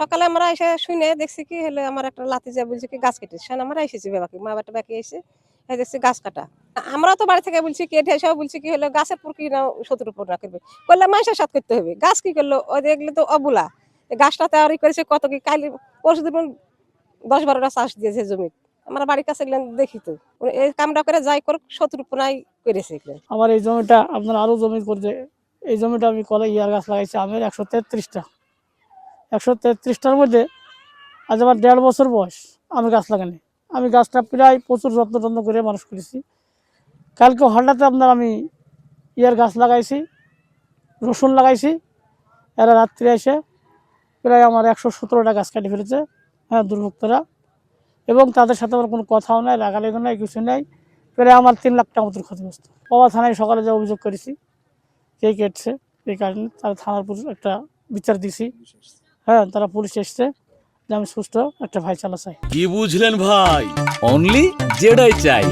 সকালে আমরা এসে শুনে দেখছি কি হলে, আমার একটা লাতি যা বলছে কি, গাছ কেটে। সেন আমরা এসেছি বাবাকে, মা বাটা বাকি এসে দেখছি গাছ কাটা। আমরা তো বাড়ি থেকে বলছি কেটে এসে বলছি কি হলো, গাছের পর কি না শত্রুর উপর না করবে। করলে মানুষের সাথ করতে হবে। গাছ কি করল? ওই দেখলে তো অবুলা। গাছটা তৈরি করেছে কত কি কালি পরশু দিন দশ বারোটা চাষ দিয়েছে জমি আমরা বাড়ির কাছে গেলেন দেখি তো। এই কামটা করে যাই করুক শত্রু পোনাই করেছে আমার এই জমিটা আপনার আরও জমি করছে। এই জমিটা আমি কলে ইয়ার গাছ লাগাইছি, আমের একশো তেত্রিশটা। একশো তেত্রিশটার মধ্যে আজ আমার দেড় বছর বয়স, আমি গাছ লাগানি আমি গাছটা প্রায় প্রচুর যত্ন টত্ন করে মানুষ করেছি। কালকে হঠাৎ আপনার আমি ইয়ার গাছ লাগাইছি, রসুন লাগাইছি, এরা রাত্রে এসে প্রায় আমার একশো সতেরোটা গাছ কেটে ফেলেছে। হ্যাঁ দুর্ভক্তরা। এবং তাদের সাথে আমার কোনো কথাও নাই লাগালেগো নাই কিছু নাই। প্রায় আমার তিন লাখ টাকা মতো ক্ষতিগ্রস্ত। বাবা থানায় সকালে যে অভিযোগ করেছি, কে কেটছে এই কারণে তারা থানার পুলিশ একটা বিচার দিছি হ্যাঁ তারা পুলিশ এসছে। যে আমি সুস্থ একটা ভাই চালা চাই। কি বুঝলেন ভাই? অনলি যেটাই চাই।